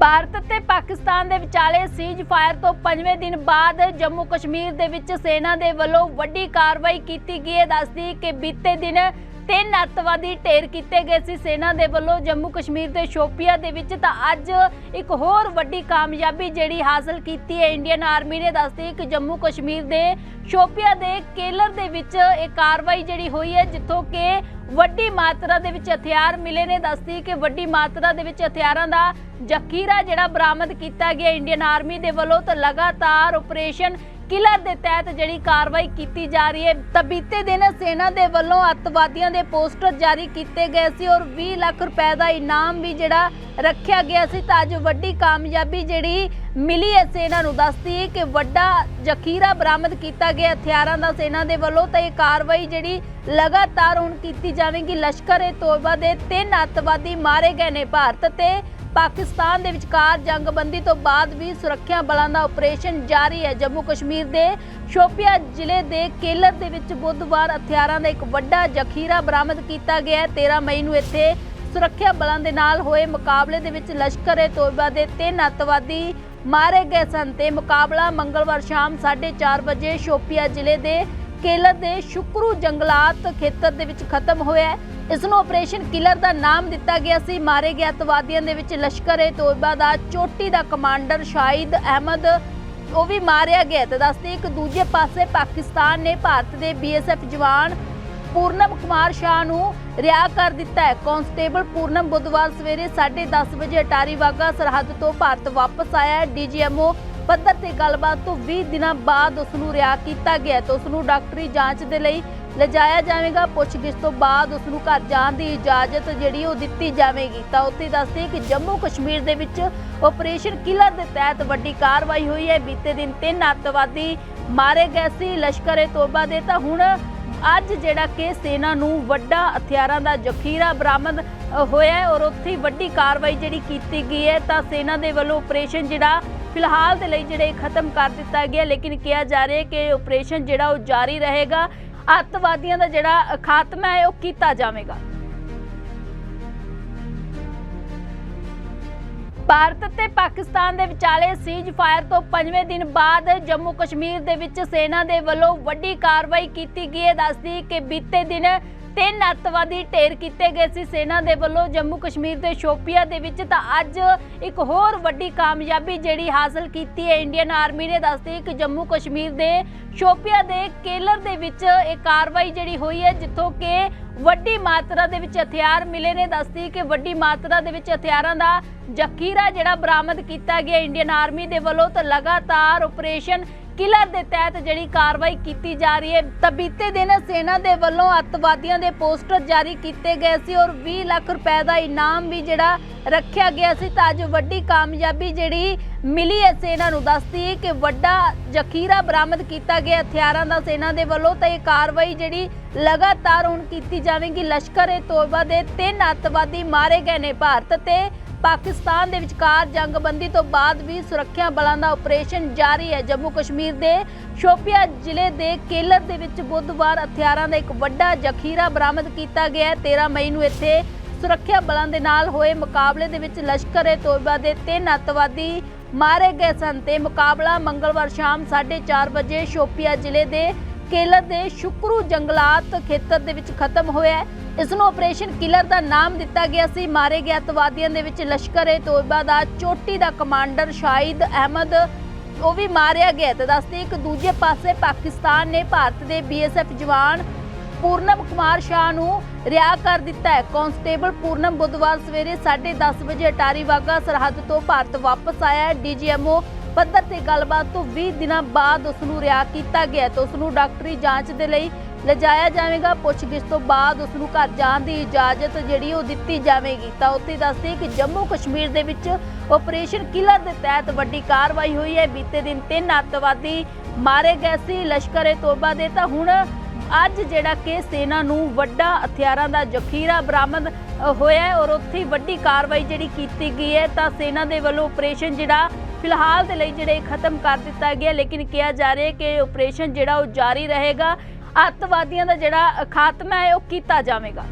ਭਾਰਤ ਤੇ ਪਾਕਿਸਤਾਨ ਦੇ ਵਿਚਾਲੇ ਸੀਜ਼ ਫਾਇਰ ਤੋਂ ਪੰਜਵੇਂ ਦਿਨ ਬਾਅਦ ਜੰਮੂ ਕਸ਼ਮੀਰ ਦੇ ਵਿੱਚ ਸੈਨਾ ਦੇ ਵੱਲੋਂ ਵੱਡੀ ਕਾਰਵਾਈ ਕੀਤੀ ਗਈ ਹੈ। ਦੱਸਦੀ ਕਿ ਬੀਤੇ ਦਿਨ ਤਿੰਨ ਅੱਤਵਾਦੀ ਢੇਰ ਕੀਤੇ ਗਏ ਸੀ ਸੈਨਾ ਦੇ ਵੱਲੋਂ ਜੰਮੂ ਕਸ਼ਮੀਰ ਦੇ ਸ਼ੋਪੀਆ ਦੇ ਵਿੱਚ ਤਾਂ ਅੱਜ ਇੱਕ ਹੋਰ ਵੱਡੀ ਕਾਮਯਾਬੀ ਜਿਹੜੀ ਹਾਸਲ ਕੀਤੀ ਹੈ। ਇੰਡੀਅਨ ਆਰਮੀ ਨੇ ਦੱਸਦੀ ਕਿ ਜੰਮੂ ਕਸ਼ਮੀਰ ਦੇ ਸ਼ੋਪੀਆ ਦੇ ਕੇਲਰ ਦੇ ਵਿੱਚ ਇਹ ਕਾਰਵਾਈ ਜਿਹੜੀ ਹੋਈ ਹੈ, ਜਿੱਥੋਂ ਕਿ ਵੱਡੀ ਮਾਤਰਾ ਦੇ ਵਿੱਚ ਹਥਿਆਰ ਮਿਲੇ ਨੇ। ਦੱਸਦੀ ਕਿ ਵੱਡੀ ਮਾਤਰਾ ਦੇ ਵਿੱਚ ਹਥਿਆਰਾਂ ਦਾ ਜ਼ਖੀਰਾ ਜਿਹੜਾ ਬਰਾਮਦ ਕੀਤਾ ਗਿਆ। ਇੰਡੀਅਨ ਆਰਮੀ ਦੇ ਵੱਲੋਂ ਤਾਂ ਲਗਾਤਾਰ ਆਪਰੇਸ਼ਨ ਕਿਲਰ ਦੇ ਤਹਿਤ ਜਿਹੜੀ ਕਾਰਵਾਈ ਕੀਤੀ ਜਾ ਰਹੀ ਹੈ, ਤਾਂ ਬੀਤੇ ਦਿਨ ਸੈਨਾ ਦੇ ਵੱਲੋਂ ਅੱਤਵਾਦੀਆਂ ਦੇ ਪੋਸਟਰ ਜਾਰੀ ਕੀਤੇ ਗਏ ਸੀ ਔਰ 20 ਲੱਖ ਰੁਪਏ ਦਾ ਇਨਾਮ ਵੀ ਜਿਹੜਾ ਰੱਖਿਆ ਗਿਆ ਸੀ। ਤਾਂ ਅੱਜ ਵੱਡੀ ਕਾਮਯਾਬੀ ਜਿਹੜੀ ਮਿਲੀ ਹੈ ਸੈਨਾ ਨੂੰ, ਦੱਸਦੀ ਹੈ ਕਿ ਵੱਡਾ ਜ਼ਖੀਰਾ ਬਰਾਮਦ ਕੀਤਾ ਗਿਆ ਹਥਿਆਰਾਂ ਦਾ ਸੈਨਾ ਦੇ ਵੱਲੋਂ, ਤਾਂ ਇਹ ਕਾਰਵਾਈ ਜਿਹੜੀ ਲਗਾਤਾਰ ਹੁਣ ਕੀਤੀ ਜਾਵੇਗੀ। ਲਸ਼ਕਰ ਏ ਤੋਇਬਾ ਦੇ ਤਿੰਨ ਅੱਤਵਾਦੀ ਮਾਰੇ ਗਏ ਨੇ ਭਾਰਤ ਤੇ। ਪਾਕਿਸਤਾਨ ਦੇ ਵਿਚਕਾਰ ਜੰਗਬੰਦੀ ਤੋਂ ਬਾਅਦ ਵੀ ਸੁਰੱਖਿਆ ਬਲਾਂ ਦਾ ਆਪਰੇਸ਼ਨ ਜਾਰੀ ਹੈ। ਜੰਮੂ ਕਸ਼ਮੀਰ ਦੇ ਸ਼ੋਪੀਆ ਜ਼ਿਲ੍ਹੇ ਦੇ ਕੇਲਰ ਦੇ ਵਿੱਚ ਬੁੱਧਵਾਰ ਹਥਿਆਰਾਂ ਦਾ ਇੱਕ ਵੱਡਾ ਜ਼ਖੀਰਾ ਬਰਾਮਦ ਕੀਤਾ ਗਿਆ ਹੈ। 13 ਮਈ ਨੂੰ ਇੱਥੇ ਸੁਰੱਖਿਆ ਬਲਾਂ ਦੇ ਨਾਲ ਹੋਏ ਮੁਕਾਬਲੇ ਦੇ ਵਿੱਚ ਲਸ਼ਕਰ ਏ ਤੋਇਬਾ ਦੇ ਤਿੰਨ ਅੱਤਵਾਦੀ ਮਾਰੇ ਗਏ ਸਨ ਤੇ ਮੁਕਾਬਲਾ ਮੰਗਲਵਾਰ ਸ਼ਾਮ 4:30 ਵਜੇ ਸ਼ੋਪੀਆ ਜ਼ਿਲ੍ਹੇ ਦੇ ਕੇਲਰ ਦੇ ਸ਼ੁਕਰੂ ਜੰਗਲਾਤ ਖੇਤਰ ਦੇ ਵਿੱਚ ਖਤਮ ਹੋਇਆ ਇਸ ਨੂੰ ਆਪਰੇਸ਼ਨ ਕਿਲਰ ਦਾ ਨਾਮ ਦਿੱਤਾ ਗਿਆ ਸੀ। ਮਾਰੇ ਗਏ ਅਤਵਾਦੀਆਂ ਦੇ ਵਿੱਚ ਲਸ਼ਕਰ ਏ। ਤੋਇਬਾ ਦਾ ਚੋਟੀ ਦਾ ਕਮਾਂਡਰ ਸ਼ਾਹਿਦ ਅਹਿਮਦ, ਉਹ ਵੀ ਮਾਰਿਆ ਗਿਆ। ਤੇ ਦੱਸਦੇ ਇੱਕ ਦੂਜੇ ਪਾਸੇ ਪਾਕਿਸਤਾਨ ਨੇ ਭਾਰਤ ਦੇ ਬੀਐਸਐਫ ਜਵਾਨ ਪੂਰਨਮ ਕੁਮਾਰ ਸ਼ਾਹ ਨੂੰ ਰਿਹਾ ਕਰ ਦਿੱਤਾ ਹੈ। ਕਾਂਸਟੇਬਲ ਪੂਰਨਮ ਬੁੱਧਵਾਰ ਸਵੇਰੇ 10:30 ਵਜੇ ਅਟਾਰੀ ਵਾਗਾ ਸਰਹੱਦ ਤੋਂ ਭਾਰਤ ਵਾਪਸ ਆਇਆ ਹੈ। ਡੀਜੀਐਮਓ ਪੱਧਰ ਤੇ ਗੱਲਬਾਤ ਤੋਂ 20 ਦਿਨਾਂ ਬਾਅਦ ਉਸ ਨੂੰ ਰਿਹਾ ਕੀਤਾ ਗਿਆ ਤੇ ਉਸ ਨੂੰ ਡਾਕਟਰੀ ਜਾਂਚ ਦੇ ਲਈ ਲਿਜਾਇਆ ਜਾਵੇਗਾ, ਪੁੱਛਗਿੱਛ ਤੋਂ ਬਾਅਦ ਉਸ ਨੂੰ ਘਰ ਜਾਣ ਦੀ ਇਜਾਜ਼ਤ ਜਿਹੜੀ ਉਹ ਦਿੱਤੀ ਜਾਵੇਗੀ। ਤਾਂ ਉੱਥੇ ਦੱਸਦੇ ਕਿ ਜੰਮੂ ਕਸ਼ਮੀਰ ਦੇ ਵਿੱਚ ਆਪਰੇਸ਼ਨ ਕਿਲਰ ਦੇ ਤਹਿਤ ਵੱਡੀ ਕਾਰਵਾਈ ਹੋਈ ਹੈ। ਬੀਤੇ ਦਿਨ ਤਿੰਨ ਅੱਤਵਾਦੀ ਮਾਰੇ ਗਏ ਸੀ ਲਸ਼ਕਰ ਏ ਤੋਬਾ ਦੇ। ਤਾਂ ਹੁਣ ਅੱਜ ਜਿਹੜਾ ਕਿ ਸੈਨਾ ਨੂੰ ਵੱਡਾ ਹਥਿਆਰਾਂ ਦਾ ਜ਼ਖੀਰਾ ਬਰਾਮਦ ਹੋਇਆ ਔਰ ਉੱਥੇ ਵੱਡੀ ਕਾਰਵਾਈ ਜਿਹੜੀ ਕੀਤੀ ਗਈ ਹੈ, ਤਾਂ ਸੈਨਾ ਦੇ ਵੱਲੋਂ ਆਪਰੇਸ਼ਨ ਜਿਹੜਾ ਫਿਲਹਾਲ ਦੇ ਲਈ ਜਿਹੜੇ ਖਤਮ ਕਰ ਦਿੱਤਾ ਗਿਆ। ਲੇਕਿਨ ਕਿਹਾ ਜਾ ਰਿਹਾ ਕਿ ਆਪਰੇਸ਼ਨ ਜਿਹੜਾ ਉਹ ਜਾਰੀ ਰਹੇਗਾ। ਅੱਤਵਾਦੀਆਂ ਦਾ ਜਿਹੜਾ ਖਾਤਮਾ ਹੈ, ਉਹ ਕੀਤਾ ਜਾਵੇਗਾ। ਭਾਰਤ ਤੇ ਪਾਕਿਸਤਾਨ ਦੇ ਵਿਚਾਲੇ ਸੀਜ਼ ਫਾਇਰ ਤੋਂ ਪੰਜਵੇਂ ਦਿਨ ਬਾਅਦ ਜੰਮੂ ਕਸ਼ਮੀਰ ਦੇ ਵਿੱਚ ਸੈਨਾ ਦੇ ਵੱਲੋਂ ਵੱਡੀ ਕਾਰਵਾਈ ਕੀਤੀ ਗਈ ਹੈ। ਦੱਸਦੀ ਕਿ ਬੀਤੇ ਦਿਨ ਤਿੰਨ ਅੱਤਵਾਦੀ ਢੇਰ ਕੀਤੇ ਗਏ ਸੀ ਸੈਨਾ ਦੇ ਵੱਲੋਂ ਜੰਮੂ ਕਸ਼ਮੀਰ ਦੇ ਸ਼ੋਪੀਆ ਦੇ ਵਿੱਚ। ਤਾਂ ਅੱਜ ਇੱਕ ਹੋਰ ਵੱਡੀ ਕਾਮਯਾਬੀ ਜਿਹੜੀ ਹਾਸਲ ਕੀਤੀ ਹੈ ਇੰਡੀਅਨ ਆਰਮੀ ਨੇ ਦੱਸਦੀ ਕਿ ਜੰਮੂ ਕਸ਼ਮੀਰ ਦੇ ਸ਼ੋਪੀਆ ਦੇ ਕੇਲਰ ਦੇ ਵਿੱਚ ਇਹ ਕਾਰਵਾਈ ਜਿਹੜੀ ਹੋਈ ਹੈ, ਜਿੱਥੋਂ ਕਿ ਵੱਡੀ ਮਾਤਰਾ ਦੇ ਵਿੱਚ ਹਥਿਆਰ ਮਿਲੇ ਨੇ। ਦੱਸਦੀ ਕਿ ਵੱਡੀ ਮਾਤਰਾ ਦੇ ਵਿੱਚ ਹਥਿਆਰਾਂ ਦਾ ਜ਼ਖੀਰਾ ਜਿਹੜਾ ਬਰਾਮਦ ਕੀਤਾ ਗਿਆ ਇੰਡੀਅਨ ਆਰਮੀ ਦੇ ਵੱਲੋਂ। ਤਾਂ ਲਗਾਤਾਰ ਆਪਰੇਸ਼ਨ ਕਿਲਰ ਦੇ ਤਹਿਤ ਜਿਹੜੀ ਕਾਰਵਾਈ ਕੀਤੀ ਜਾ ਰਹੀ ਹੈ, ਤਾਂ ਬੀਤੇ ਦਿਨ ਸੈਨਾ ਦੇ ਵੱਲੋਂ ਅੱਤਵਾਦੀਆਂ ਦੇ ਪੋਸਟਰ ਜਾਰੀ ਕੀਤੇ ਗਏ ਸੀ ਔਰ 20 ਲੱਖ ਰੁਪਏ ਦਾ ਇਨਾਮ ਵੀ ਜਿਹੜਾ ਰੱਖਿਆ ਗਿਆ ਸੀ। ਤਾਂ ਅੱਜ ਵੱਡੀ ਕਾਮਯਾਬੀ ਜਿਹੜੀ ਮਿਲੀ ਹੈ ਸੈਨਾ ਨੂੰ, ਦੱਸਦੀ ਹੈ ਕਿ ਵੱਡਾ ਜ਼ਖੀਰਾ ਬਰਾਮਦ ਕੀਤਾ ਗਿਆ ਹਥਿਆਰਾਂ ਦਾ ਸੈਨਾ ਦੇ ਵੱਲੋਂ, ਤਾਂ ਇਹ ਕਾਰਵਾਈ ਜਿਹੜੀ ਲਗਾਤਾਰ ਹੁਣ ਕੀਤੀ ਜਾਵੇਗੀ। ਲਸ਼ਕਰ ਏ ਤੋਇਬਾ ਦੇ ਤਿੰਨ ਅੱਤਵਾਦੀ ਮਾਰੇ ਗਏ ਨੇ ਭਾਰਤ ਤੇ। ਪਾਕਿਸਤਾਨ ਦੇ ਵਿਚਕਾਰ ਜੰਗਬੰਦੀ ਤੋਂ ਬਾਅਦ ਵੀ ਸੁਰੱਖਿਆ ਬਲਾਂ ਦਾ ਆਪਰੇਸ਼ਨ ਜਾਰੀ ਹੈ। ਜੰਮੂ ਕਸ਼ਮੀਰ ਦੇ ਸ਼ੋਪੀਆ ਜ਼ਿਲ੍ਹੇ ਦੇ ਕੇਲਰ ਦੇ ਵਿੱਚ ਬੁੱਧਵਾਰ ਹਥਿਆਰਾਂ ਦਾ ਇੱਕ ਵੱਡਾ ਜ਼ਖੀਰਾ ਬਰਾਮਦ ਕੀਤਾ ਗਿਆ 13 ਮਈ ਨੂੰ ਇੱਥੇ ਸੁਰੱਖਿਆ ਬਲਾਂ ਦੇ ਨਾਲ ਹੋਏ ਮੁਕਾਬਲੇ ਦੇ ਵਿੱਚ ਲਸ਼ਕਰ ਏ ਤੋਇਬਾ ਦੇ ਤਿੰਨ ਅੱਤਵਾਦੀ ਮਾਰੇ ਗਏ ਸਨ ਤੇ ਮੁਕਾਬਲਾ ਮੰਗਲਵਾਰ ਸ਼ਾਮ 4:30 ਵਜੇ ਸ਼ੋਪੀਆ ਜ਼ਿਲ੍ਹੇ ਦੇ ਕੇਲਰ ਦੇ ਸ਼ੁਕਰੂ ਜੰਗਲਾਤ ਖੇਤਰ ਦੇ ਵਿੱਚ ਖਤਮ ਹੋਇਆ ਇਸ ਨੂੰ ਆਪਰੇਸ਼ਨ ਕਿਲਰ ਦਾ ਨਾਮ ਦਿੱਤਾ ਗਿਆ ਸੀ। ਮਾਰੇ ਗਏ ਅਤਵਾਦੀਆਂ ਦੇ ਵਿੱਚ ਲਸ਼ਕਰ ਏ। ਤੋਇਬਾ ਦਾ ਚੋਟੀ ਦਾ ਕਮਾਂਡਰ ਸ਼ਾਹਿਦ ਅਹਿਮਦ, ਉਹ ਵੀ ਮਾਰਿਆ ਗਿਆ। ਤੇ ਦੱਸਦੇ ਇੱਕ ਦੂਜੇ ਪਾਸੇ ਪਾਕਿਸਤਾਨ ਨੇ ਭਾਰਤ ਦੇ ਬੀਐਸਐਫ ਜਵਾਨ ਪੂਰਨਮ ਕੁਮਾਰ ਸ਼ਾਹ ਨੂੰ ਰਿਹਾ ਕਰ ਦਿੱਤਾ ਹੈ। ਕਾਂਸਟੇਬਲ ਪੂਰਨਮ ਬੁੱਧਵਾਰ ਸਵੇਰੇ 10:30 ਵਜੇ ਅਟਾਰੀ ਵਾਗਾ ਸਰਹੱਦ ਤੋਂ ਭਾਰਤ ਵਾਪਸ ਆਇਆ ਹੈ। ਡੀਜੀਐਮਓ ਪੱਧਰ ਤੇ ਗੱਲਬਾਤ ਤੋਂ 20 ਦਿਨਾਂ ਬਾਅਦ ਉਸ ਨੂੰ ਰਿਹਾ ਕੀਤਾ ਗਿਆ ਤੇ ਉਸ ਨੂੰ ਡਾਕਟਰੀ ਜਾਂਚ ਦੇ ਲਈ ਲਿਜਾਇਆ ਜਾਵੇਗਾ। ਪੁੱਛਗਿੱਛ ਤੋਂ ਬਾਅਦ ਉਸ ਨੂੰ ਘਰ ਜਾਣ ਦੀ ਇਜਾਜ਼ਤ ਜਿਹੜੀ ਉਹ ਦਿੱਤੀ ਜਾਵੇਗੀ। ਤਾਂ ਉੱਥੇ ਦੱਸਦੇ ਕਿ ਜੰਮੂ ਕਸ਼ਮੀਰ ਦੇ ਵਿੱਚ ਆਪਰੇਸ਼ਨ ਕਿਲਰ ਦੇ ਤਹਿਤ ਵੱਡੀ ਕਾਰਵਾਈ ਹੋਈ ਹੈ। ਬੀਤੇ ਦਿਨ ਤਿੰਨ ਅੱਤਵਾਦੀ ਮਾਰੇ ਗਏ ਸੀ ਲਸ਼ਕਰ ਏ ਤੋਬਾ ਦੇ। ਤਾਂ ਹੁਣ ਅੱਜ ਜਿਹੜਾ ਕਿ ਸੈਨਾ ਨੂੰ ਵੱਡਾ ਹਥਿਆਰਾਂ ਦਾ ਜ਼ਖੀਰਾ ਬਰਾਮਦ ਹੋਇਆ ਹੈ ਔਰ ਉੱਥੇ ਵੱਡੀ ਕਾਰਵਾਈ ਜਿਹੜੀ ਕੀਤੀ ਗਈ ਹੈ। ਤਾਂ ਸੈਨਾ ਦੇ ਵੱਲੋਂ ਆਪਰੇਸ਼ਨ ਜਿਹੜਾ ਫਿਲਹਾਲ ਦੇ ਲਈ ਜਿਹੜੇ ਖਤਮ ਕਰ ਦਿੱਤਾ ਗਿਆ, ਲੇਕਿਨ ਕਿਹਾ ਜਾ ਰਿਹਾ ਕਿ ਆਪਰੇਸ਼ਨ ਜਿਹੜਾ ਉਹ ਜਾਰੀ ਰਹੇਗਾ। ਅੱਤਵਾਦੀਆਂ ਦਾ ਜਿਹੜਾ ਖਾਤਮਾ ਹੈ, ਉਹ ਕੀਤਾ ਜਾਵੇਗਾ।